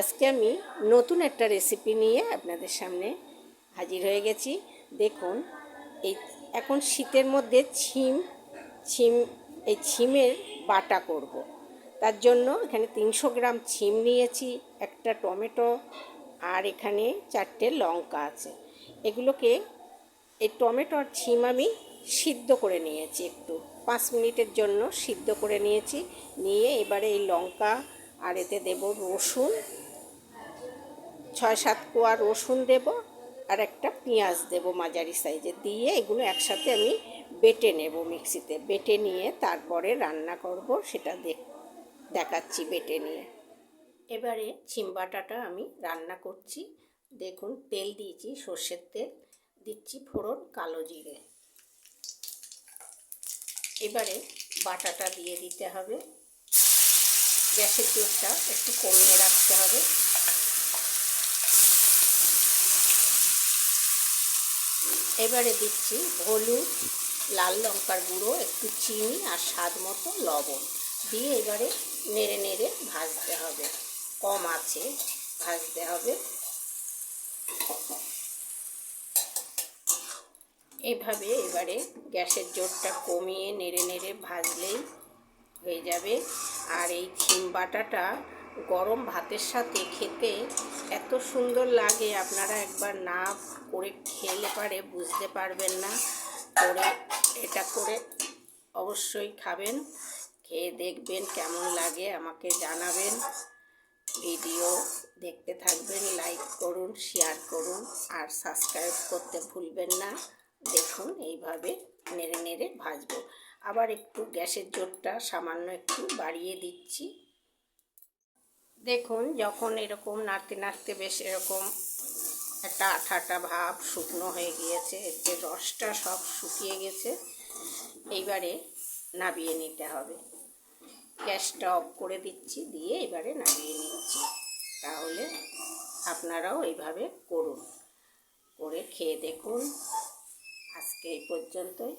আজকে আমি নতুন একটা রেসিপি নিয়ে আপনাদের সামনে হাজির হয়ে গেছি। দেখুন, এই এখন শীতের মধ্যে ছিম ছিম, এই ছিমের বাটা করব। তার জন্য এখানে তিনশো গ্রাম ছিম নিয়েছি, একটা টমেটো আর এখানে চারটে লঙ্কা আছে। এগুলোকে এই টমেটো আর ছিম আমি সিদ্ধ করে নিয়েছি একটু। পাঁচ মিনিটের জন্য সিদ্ধ করে নিয়েছি। নিয়ে এবারে এই লঙ্কা আর এতে দেব রসুন। ছয় সাত কোয়া রসুন দেব আর একটা পেঁয়াজ দেব মাঝারি সাইজে দিয়ে এগুলো একসাথে আমি বেটে নেব মিক্সিতে। বেটে নিয়ে তারপরে রান্না করব, সেটা দেখ, দেখাচ্ছি বেটে নিয়ে। এবারে চিমবাটাটা আমি রান্না করছি। দেখুন, তেল দিয়েছি, সর্ষের তেল, দিচ্ছি ফোড়ন কালো জিরে। এবারে বাটাটা দিয়ে দিতে হবে। গ্যাসের জোরটা একটু কমিয়ে রাখতে হবে এবারে দিচ্ছি হলুদ, লাল লঙ্কার গুঁড়ো, একটু চিনি আর স্বাদ মতো লবণ। দিয়ে এবারে নেড়ে নেড়ে ভাজতে হবে। কম আছে, ভাজতে হবে। এভাবে এবারে গ্যাসের জোরটা কমিয়ে নেড়ে নেড়ে ভাজলেই হয়ে যাবে। আর এই ছিম বাটাটা গরম ভাতের সাথে খেতে এত সুন্দর লাগে, আপনারা একবার না করে খেলে পারে বুঝতে পারবেন না। করে, এটা করে অবশ্যই খাবেন, খেয়ে দেখবেন কেমন লাগে, আমাকে জানাবেন। ভিডিও দেখতে থাকবেন লাইক করুন শেয়ার করুন, আর সাবস্ক্রাইব করতে ভুলবেন না। দেখুন, এইভাবে নেড়ে নেড়ে ভাজবো। আবার একটু গ্যাসের জোরটা সামান্য একটু বাড়িয়ে দিচ্ছি। দেখুন যখন এরকম নাড়তে নাড়তে বেশ এরকম একটা আঠা আঠা ভাব শুকনো হয়ে গিয়েছে, যে রসটা সব শুকিয়ে গেছে, এইবারে নাবিয়ে নিতে হবে। গ্যাসটা অফ করে দিচ্ছি, দিয়ে এবারে নাবিয়ে নিচ্ছি। তাহলে আপনারাও এইভাবে করুন। করে খেয়ে দেখুন। আজকে এই পর্যন্তই।